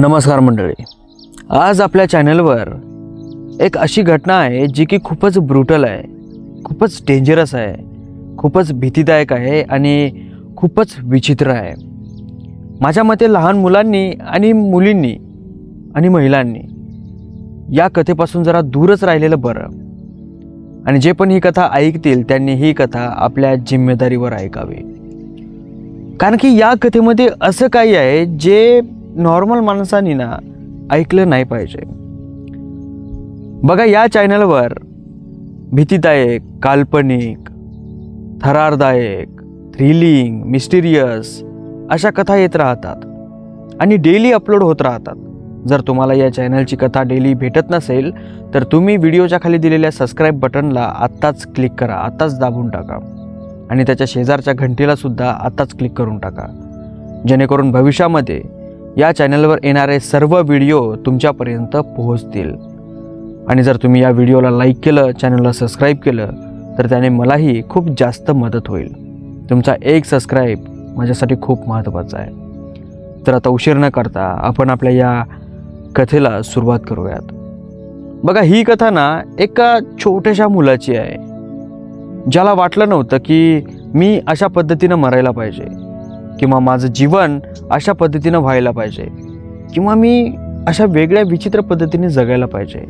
नमस्कार मंडळी. आज आपल्या चॅनलवर एक अशी घटना आहे जी की खूपच ब्रुटल आहे खूपच डेंजरस आहे खूपच भीतीदायक आहे आणि खूपच विचित्र आहे. माझ्या मते लहान मुलांनी आणि मुलींनी आणि महिलांनी या कथेपासून जरा दूरच राहिलेलं बरं. आणि जे पण ही कथा ऐकतील त्यांनी ही कथा आपल्या जिम्मेदारीवर ऐकावी. कारण की या कथेमध्ये असं काही आहे जे नॉर्मल माणसांनी ना ऐकलं नाही पाहिजे. बघा या चॅनलवर भीतीदायक काल्पनिक थरारदायक थ्रिलिंग मिस्टिरियस अशा कथा येत राहतात आणि डेली अपलोड होत राहतात. जर तुम्हाला या चॅनलची कथा डेली भेटत नसेल तर तुम्ही व्हिडिओच्या खाली दिलेल्या सबस्क्राईब बटनला आत्ताच क्लिक करा आत्ताच दाबून टाका. आणि त्याच्या शेजारच्या घंटेलासुद्धा आत्ताच क्लिक करून टाका. जेणेकरून भविष्यामध्ये या चॅनलवर येणारे सर्व व्हिडिओ तुमच्यापर्यंत पोहोचतील. आणि जर तुम्ही या व्हिडिओला लाईक केलं चॅनलला सबस्क्राईब केलं तर त्याने मलाही खूप जास्त मदत होईल. तुमचा एक सबस्क्राईब माझ्यासाठी खूप महत्त्वाचा आहे. तर आता उशीर न करता आपण आपल्या या कथेला सुरुवात करूयात. बघा ही कथा ना एका छोट्याशा मुलाची आहे. ज्याला वाटलं नव्हतं की मी अशा पद्धतीनं मरायला पाहिजे. किंवा माझं जीवन अशा पद्धतीनं व्हायला पाहिजे. किंवा मी अशा वेगळ्या विचित्र पद्धतीने जगायला पाहिजे.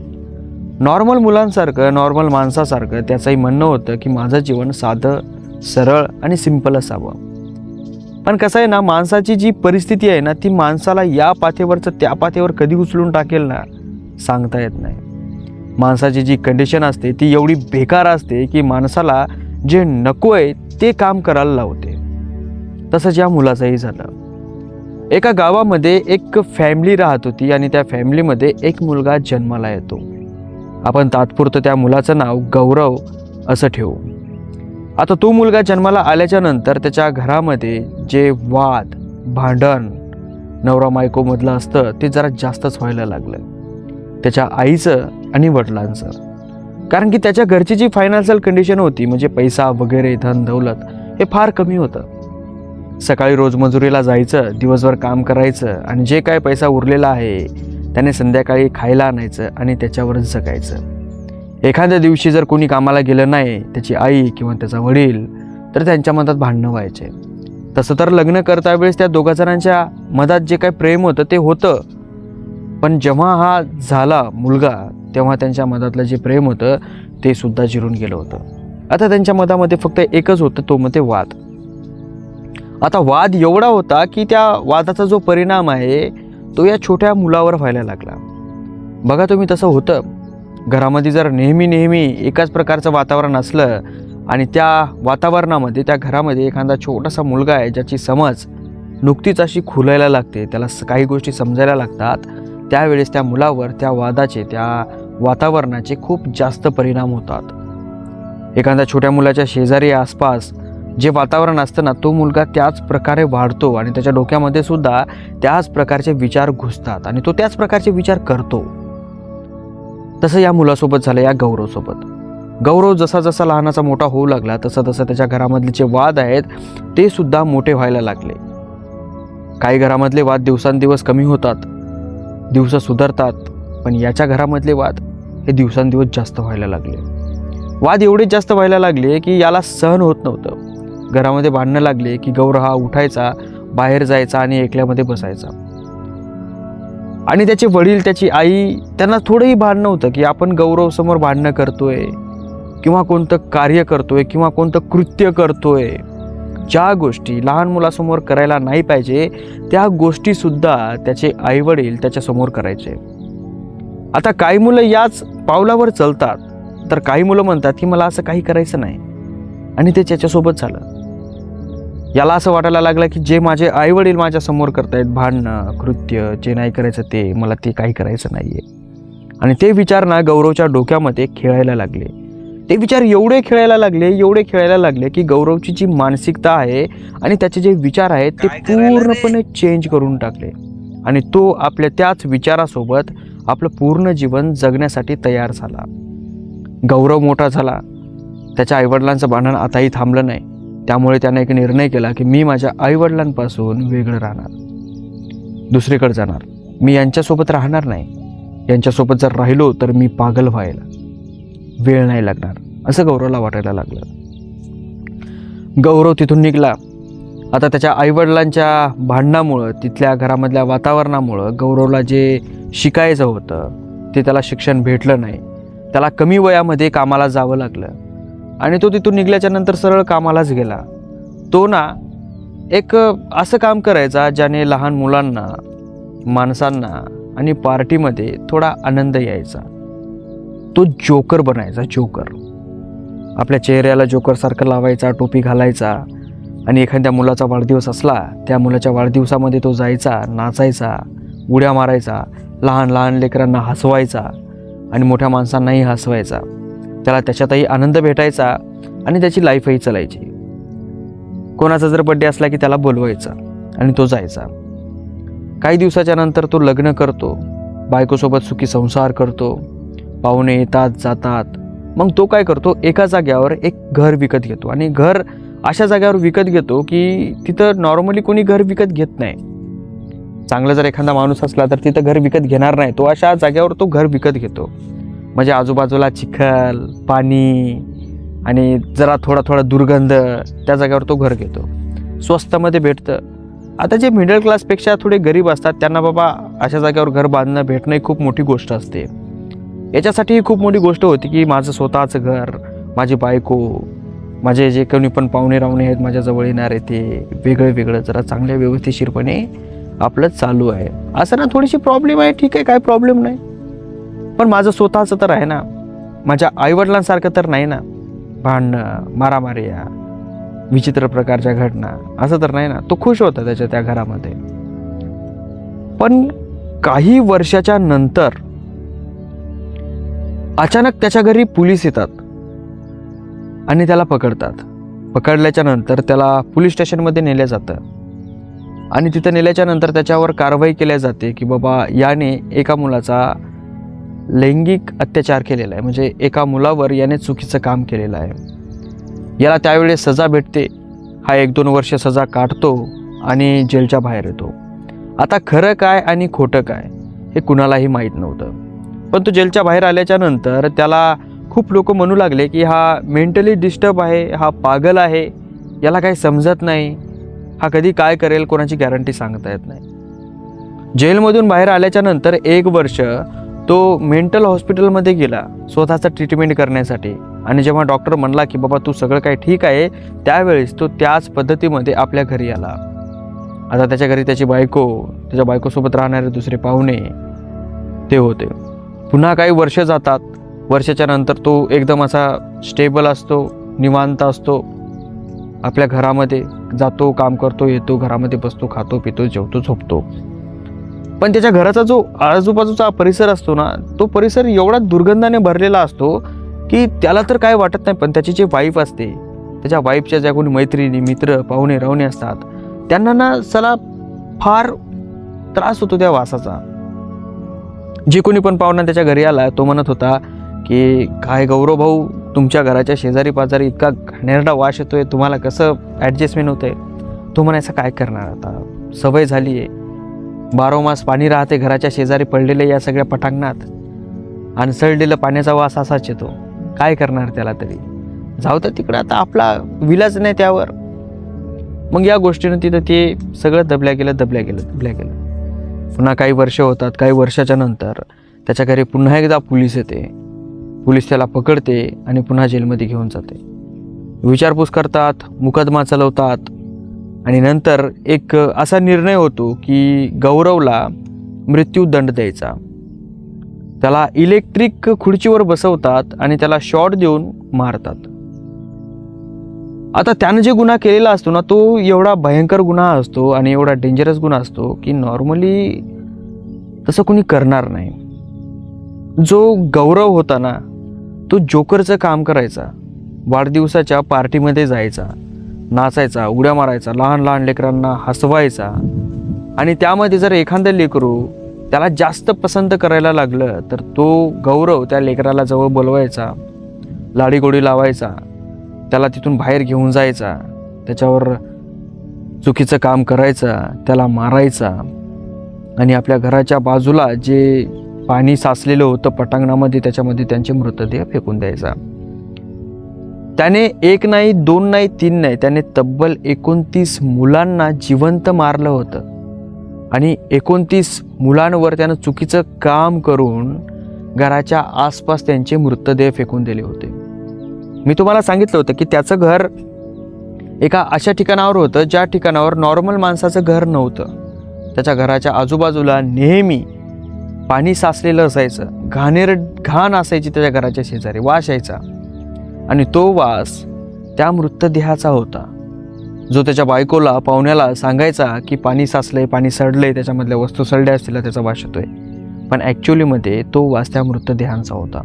नॉर्मल मुलांसारखं नॉर्मल माणसासारखं त्याचंही म्हणणं होतं की माझं जीवन साधं सरळ आणि सिंपल असावं. पण कसं आहे ना माणसाची जी परिस्थिती आहे ना ती माणसाला या पाथेवरचं त्या पाथेवर कधी उचलून टाकेल ना सांगता येत नाही. माणसाची जी कंडिशन असते ती एवढी बेकार असते की माणसाला जे नको आहे ते काम करायला लावते. तसंच या मुलाचंही झालं. एका गावामध्ये एक फॅमिली राहत होती आणि त्या फॅमिलीमध्ये एक मुलगा जन्माला येतो. आपण तात्पुरतं त्या मुलाचं नाव गौरव असं ठेवू. आता तो मुलगा जन्माला आल्याच्यानंतर त्याच्या घरामध्ये जे वाद भांडण नवरा बायकोमधलं असतं ते जरा जास्तच व्हायला लागलं. त्याच्या आईचं आणि वडिलांचं. कारण की त्याच्या घरची जी फायनान्शियल कंडिशन होती म्हणजे पैसा वगैरे धन दौलत हे फार कमी होतं. सकाळी रोज मजुरीला जायचं दिवसभर काम करायचं आणि जे काय पैसा उरलेला आहे त्याने संध्याकाळी खायला आणायचं आणि त्याच्यावरच जगायचं. एखाद्या दिवशी जर कोणी कामाला गेलं नाही त्याची आई किंवा त्याचा वडील तर त्यांच्या मनात भांडणं व्हायचे. तसं तर लग्न करता वेळेस त्या दोघा जणांच्या मधात जे काही प्रेम होतं ते होतं. पण जेव्हा हा झाला मुलगा तेव्हा त्यांच्या मधातलं जे प्रेम होतं ते सुद्धा जिरून गेलं होतं. आता त्यांच्या मधामध्ये फक्त एकच होतं तो मग ते वाद. आता वाद एवढा होता की त्या वादाचा जो परिणाम आहे तो या छोट्या मुलावर व्हायला लागला. बघा तुम्ही तसं होतं. घरामध्ये जर नेहमी नेहमी एकाच प्रकारचं वातावरण असलं आणि त्या वातावरणामध्ये त्या घरामध्ये एखादा छोटासा मुलगा आहे ज्याची समज नुकतीच अशी खुलायला लागते त्याला स- काही गोष्टी समजायला लागतात त्यावेळेस त्या मुलावर त्या वादाचे त्या वातावरणाचे खूप जास्त परिणाम होतात. एखाद्या छोट्या मुलाच्या शेजारी आसपास जे वातावरण असतं ना तो मुलगा त्याच प्रकारे वाढतो आणि त्याच्या डोक्यामध्ये सुद्धा त्याच प्रकारचे विचार घुसतात आणि तो त्याच प्रकारचे विचार करतो. तसं या मुलासोबत झालं या गौरवसोबत. गौरव जसा जसा लहानाचा मोठा होऊ लागला तसं तसं त्याच्या घरामधले जे वाद आहेत ते सुद्धा मोठे व्हायला लागले. काही घरामधले वाद दिवसांदिवस कमी होतात दिवस सुधारतात पण याच्या घरामधले वाद हे दिवसांदिवस जास्त व्हायला लागले. वाद एवढे जास्त व्हायला लागले की याला सहन होत नव्हतं. घरामध्ये भांडणं लागले की गौरव हा उठायचा बाहेर जायचा आणि एकल्यामध्ये बसायचा. आणि त्याचे वडील त्याची आई त्यांना थोडंही भांडणं होतं की आपण गौरव समोर भांडणं करतोय किंवा कोणतं कार्य करतोय किंवा कोणतं कृत्य करतोय. ज्या गोष्टी लहान मुलासमोर करायला नाही पाहिजे त्या गोष्टीसुद्धा त्याचे आईवडील त्याच्यासमोर करायचे. आता काही मुलं याच पावलावर चलतात. तर काही मुलं म्हणतात की मला असं काही करायचं नाही. आणि ते त्याच्यासोबत झालं. याला असं वाटायला लागलं की जे माझे आईवडील माझ्यासमोर करतायत भांडणं कृत्य जे नाही करायचं ते मला ते काही करायचं नाही आहे आणि ते विचार ना गौरवच्या डोक्यामध्ये खेळायला लागले. ते विचार एवढे खेळायला लागले एवढे खेळायला लागले की गौरवची जी मानसिकता आहे आणि त्याचे जे विचार आहेत ते पूर्णपणे चेंज करून टाकले. आणि तो आपल्या त्याच विचारासोबत आपलं पूर्ण जीवन जगण्यासाठी तयार झाला. गौरव मोठा झाला. त्याच्या आईवडिलांचं भांडण आताही थांबलं नाही. त्यामुळे त्याने एक निर्णय केला की मी माझ्या आईवडिलांपासून वेगळं राहणार. दुसरीकडे जाणार. मी यांच्यासोबत राहणार नाही. यांच्यासोबत जर राहिलो तर मी पागल व्हायला. वेळ नाही लागणार. असं गौरवला वाटायला लागलं. गौरव तिथून निघला. आता त्याच्या आईवडिलांच्या भांडणामुळं तिथल्या घरामधल्या वातावरणामुळं गौरवला जे शिकायचं होतं ते त्याला शिक्षण भेटलं नाही. त्याला कमी वयामध्ये कामाला जावं लागलं. आणि तो तिथून निघल्याच्या नंतर सरळ कामालाच गेला. तो ना एक असं काम करायचा ज्याने लहान मुलांना माणसांना आणि पार्टीमध्ये थोडा आनंद यायचा. तो जोकर बनायचा जोकर. आपल्या चेहऱ्याला जोकरसारखं लावायचा टोपी घालायचा आणि एखाद्या मुलाचा वाढदिवस असला त्या मुलाच्या वाढदिवसामध्ये तो जायचा नाचायचा उड्या मारायचा लहान लहान लेकरांना हसवायचा आणि मोठ्या माणसांनाही हसवायचा. त्याला त्याच्यातही आनंद भेटायचा आणि त्याची लाईफही चालायची. कोणाचा जर बड्डे असला की त्याला बोलवायचा आणि तो जायचा. काही दिवसाच्या नंतर तो लग्न करतो बायकोसोबत सुखी संसार करतो पाहुणे येतात जातात. मग तो काय करतो? एका जाग्यावर एक घर विकत घेतो आणि घर अशा जाग्यावर विकत घेतो की तिथं नॉर्मली कोणी घर विकत घेत नाही. चांगला जर एखादा माणूस असला तर तिथं घर विकत घेणार नाही. तो अशा जाग्यावर तो घर विकत घेतो. म्हणजे आजूबाजूला चिखल पाणी आणि जरा थोडा थोडा दुर्गंध त्या जागेवर तो घर घेतो. स्वस्तामध्ये भेटतं. आता जे मिडल क्लासपेक्षा थोडे गरीब असतात त्यांना बाबा अशा जागेवर घर बांधणं भेटणं ही खूप मोठी गोष्ट असते. याच्यासाठी ही खूप मोठी गोष्ट होती की माझं स्वतःचं घर माझी बायको माझे जे कोणी पण पाहुणे रावणे आहेत माझ्या जवळ आहे ते वेगळं वेगळं जरा चांगल्या व्यवस्थितशीरपणे आपलं चालू आहे. असं ना थोडीशी प्रॉब्लेम आहे ठीक आहे काय प्रॉब्लेम नाही. पण माझं स्वतःचं तर आहे ना. माझ्या आईवडिलांसारखं तर नाही ना. भांडणं मारामारी या विचित्र प्रकारच्या घटना असं तर नाही ना. तो खुश होता त्याच्या त्या घरामध्ये. पण काही वर्षाच्या नंतर अचानक त्याच्या घरी पोलीस येतात. आणि त्याला पकडतात. पकडल्याच्या नंतर त्याला पोलीस स्टेशनमध्ये नेलं जातं. आणि तिथं नेल्याच्या नंतर त्याच्यावर कारवाई केल्या जाते की बाबा याने एका मुलाचा लैंगिक अत्याचार केलेला आहे. म्हणजे एका मुलावर याने चुकीचं काम केलेलं आहे. याला त्यावेळेस सजा भेटते. हा एक दोन वर्ष सजा काढतो आणि जेलच्या बाहेर येतो. आता खरं काय आणि खोटं काय हे कुणालाही माहीत नव्हतं. पण तो जेलच्या बाहेर आल्याच्यानंतर त्याला खूप लोक म्हणू लागले की हा मेंटली डिस्टर्ब आहे हा पागल आहे याला काही समजत नाही. हा कधी काय करेल कोणाची गॅरंटी सांगता येत नाही. जेलमधून बाहेर आल्याच्यानंतर एक वर्ष तो मेंटल हॉस्पिटलमध्ये गेला स्वतःचा ट्रीटमेंट करण्यासाठी. आणि जेव्हा डॉक्टर म्हणला की बाबा तू सगळं काही ठीक आहे त्यावेळेस तो त्याच पद्धतीमध्ये आपल्या घरी आला. आता त्याच्या घरी त्याची बायको त्याच्या बायकोसोबत राहणारे दुसरे पाहुणे ते होते. पुन्हा काही वर्ष जातात. वर्षाच्या नंतर तो एकदम असा स्टेबल असतो निवांत असतो. आपल्या घरामध्ये जातो काम करतो येतो घरामध्ये बसतो खातो पितो जेवतो झोपतो. पण त्याच्या घराचा जो आजूबाजूचा परिसर असतो ना तो परिसर एवढा दुर्गंधाने भरलेला असतो की त्याला तर काय वाटत नाही पण त्याची जी वाईफ असते त्याच्या वाईफच्या ज्या कोणी मैत्रिणी मित्र पाहुणे राहुणे असतात त्यांना ना चला फार त्रास होतो त्या वासाचा. जे कोणी पण पाहुणा त्याच्या घरी आला तो म्हणत होता की काय गौरव भाऊ तुमच्या घराच्या शेजारी पाजारी इतका घाणेरडा वास येतोय तुम्हाला कसं ॲडजस्टमेंट होतंय? तो म्हणायचं काय करणार आता? सवय झाली आहे बारोमास पाणी राहते घराच्या शेजारी पडलेले या सगळ्या पटांगणात आणि सळलेलं पाण्याचा वास असाच येतो. काय करणार त्याला तरी? जाऊ तर तिकडं आता आपला विलाज नाही त्यावर. मग या गोष्टीनं तिथं ते सगळं दबल्या गेलं दबल्या गेलं दबल्या गेलं. पुन्हा काही वर्ष होतात काही वर्षाच्या नंतर त्याच्या घरी पुन्हा एकदा पोलीस येते. पोलीस त्याला पकडते आणि पुन्हा जेलमध्ये घेऊन जाते. विचारपूस करतात मुकदमा चालवतात आणि नंतर एक असा निर्णय होतो की गौरवला मृत्यूदंड द्यायचा. त्याला इलेक्ट्रिक खुर्चीवर बसवतात आणि त्याला शॉट देऊन मारतात. आता त्यानं जे गुन्हा केलेला असतो ना तो एवढा भयंकर गुन्हा असतो आणि एवढा डेंजरस गुन्हा असतो की नॉर्मली तसं कोणी करणार नाही. जो गौरव होता ना तो जोकरचं काम करायचा. वाढदिवसाच्या पार्टीमध्ये जायचा. नाचायचा उड्या मारायचा लहान लहान लेकरांना हसवायचा. आणि त्यामध्ये जर एखादं लेकरू त्याला जास्त पसंत करायला लागलं तर तो गौरव त्या लेकराला जवळ बोलवायचा लाडीगोडी लावायचा त्याला तिथून बाहेर घेऊन जायचा त्याच्यावर चुकीचं काम करायचं त्याला मारायचा. आणि आपल्या घराच्या बाजूला जे पाणी साचलेलं होतं पटांगणामध्ये त्याच्यामध्ये त्यांचे मृतदेह फेकून द्यायचा. त्याने एक नाही दोन नाही तीन नाही त्याने तब्बल एकोणतीस मुलांना जिवंत मारलं होतं. आणि एकोणतीस मुलांवर त्यानं चुकीचं काम करून घराच्या आसपास त्यांचे मृतदेह फेकून दिले होते. मी तुम्हाला सांगितलं होतं की त्याचं घर एका अशा ठिकाणावर होतं ज्या ठिकाणावर नॉर्मल माणसाचं घर नव्हतं. त्याच्या घराच्या आजूबाजूला नेहमी पाणी साचलेलं असायचं. घाणेर घाण असायची त्याच्या घराच्या शेजारी वास यायचा. आणि तो वास त्या मृतदेहाचा होता. जो त्याच्या बायकोला पाहुण्याला सांगायचा की पाणी साचलंय पाणी सडलंय त्याच्यामधल्या वस्तू सडल्या असतील त्याचा वास येतोय. पण ॲक्च्युलीमध्ये तो वास त्या मृतदेहांचा होता.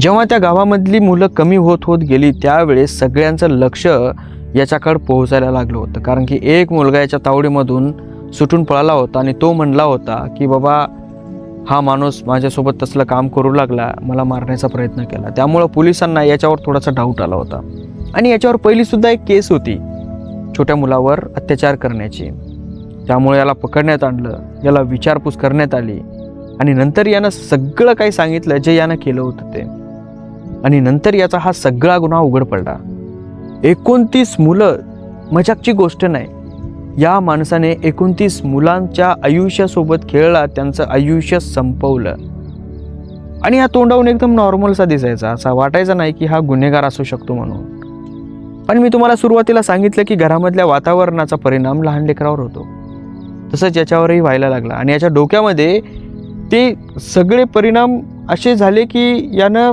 जेव्हा त्या गावामधली मुलं कमी होत होत गेली त्यावेळेस सगळ्यांचं लक्ष याच्याकडे पोहोचायला लागलं होतं. कारण की एक मुलगा याच्या तावडीमधून सुटून पळाला होता आणि तो म्हणला होता की बाबा हा माणूस माझ्यासोबत तसलं काम करू लागला मला मारण्याचा प्रयत्न केला. त्यामुळं पोलिसांना याच्यावर थोडासा डाऊट आला होता. आणि याच्यावर पहिलीसुद्धा एक केस होती छोट्या मुलावर अत्याचार करण्याची. त्यामुळे याला पकडण्यात आणलं याला विचारपूस करण्यात आली. आणि नंतर यानं सगळं काही सांगितलं जे यानं केलं होतं ते. आणि नंतर याचा हा सगळा गुन्हा उघड पडला. एकोणतीस मुलं मजाकची गोष्ट नाही. या माणसाने एकोणतीस मुलांच्या आयुष्यासोबत खेळला त्यांचं आयुष्य संपवलं. आणि हा तोंडावून एकदम नॉर्मलसा दिसायचा असा वाटायचा नाही की हा गुन्हेगार असू शकतो म्हणून. पण मी तुम्हाला सुरुवातीला सांगितलं की घरामधल्या वातावरणाचा परिणाम लहान लेकरावर होतो. तसंच याच्यावरही व्हायला लागला. आणि याच्या डोक्यामध्ये ते सगळे परिणाम असे झाले की यानं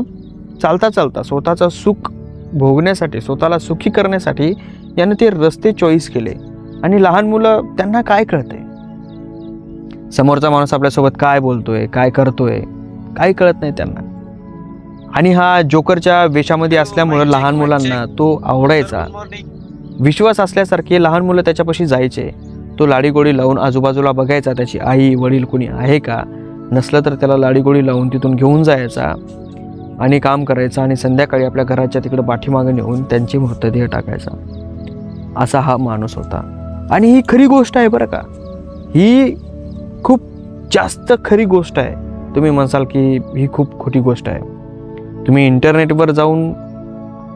चालता चालता स्वतःचं सुख भोगण्यासाठी स्वतःला सुखी करण्यासाठी यानं ते रस्ते चॉईस केले. आणि लहान मुलं त्यांना काय कळतंय? समोरचा माणूस आपल्यासोबत काय बोलतोय काय करतोय काही कळत नाही त्यांना. आणि हा जोकरच्या वेशामध्ये असल्यामुळं लहान मुलांना तो आवडायचा. विश्वास असल्यासारखे लहान मुलं त्याच्यापाशी जायचे. तो लाडीगोडी लावून आजूबाजूला बघायचा त्याची आई वडील कोणी आहे का? नसलं तर त्याला लाडीगोडी लावून तिथून घेऊन जायचा आणि काम करायचं आणि संध्याकाळी आपल्या घराच्या तिकडं पाठीमागे नेऊन त्यांची मृतदेह टाकायचा. असा हा माणूस होता. आणि ही खरी गोष्ट आहे बरं का. ही खूप जास्त खरी गोष्ट आहे. तुम्ही म्हणसाल की ही खूप खोटी गोष्ट आहे. तुम्ही इंटरनेटवर जाऊन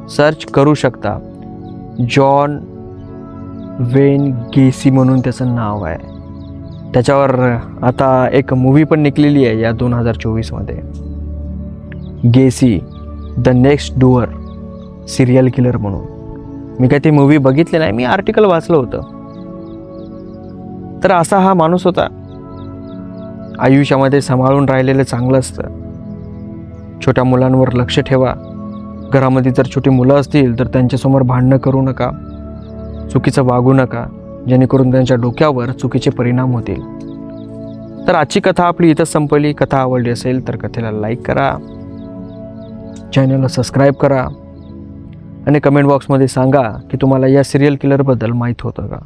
सर्च करू शकता. जॉन वेन गेसी म्हणून त्याचं नाव आहे. त्याच्यावर आता एक मूवी पण निघलेली आहे या दोन हजार चोवीसमध्ये Gacy the next door serial killer म्हणून. मी काय ती मूवी बघितली नाही मी आर्टिकल वाचलं होतं. तर असा हा माणूस होता. आयुष्यामध्ये सांभाळून राहिलेलं चांगलं असतं. छोट्या मुलांवर लक्ष ठेवा. घरामध्ये जर छोटी मुलं असतील तर त्यांच्यासमोर भांडणं करू नका. चुकीचं वागू नका. जेणेकरून त्यांच्या डोक्यावर चुकीचे परिणाम होतील. तर आजची कथा आपली इथं संपली. कथा आवडली असेल तर कथेला लाईक करा. चॅनलला सबस्क्राईब करा. आणि कमेंट बॉक्समध्ये सांगा की तुम्हाला या सिरियल किलरबद्दल माहीत होतं का?